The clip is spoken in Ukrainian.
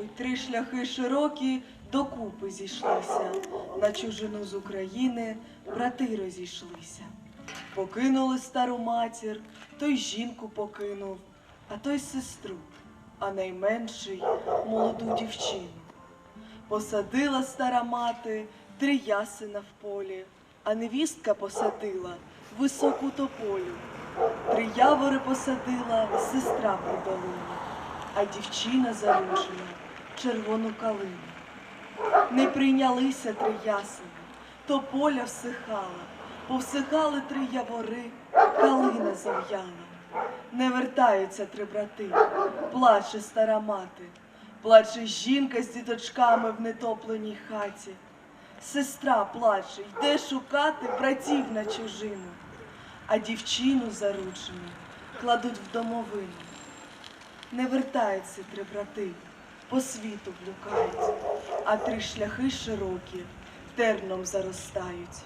Ой, три шляхи широкі докупи зійшлися. На чужину з України брати розійшлися. Покинули стару матір, той жінку покинув, а той сестру, а найменший молоду дівчину. Посадила стара мати три ясена в полі, а невістка посадила високу тополю. Три явори посадила сестра при а дівчина заручена червону калину. Не прийнялися три ясени, тополя всихала, повсихали три явори, калина зав'яла. Не вертаються три брати, плаче стара мати, плаче жінка з діточками в нетопленій хаті. Сестра плаче, йде шукати братів на чужину, а дівчину заручену кладуть в домовину. Не вертаються три брати, по світу блукають, а три шляхи широкі терном заростають.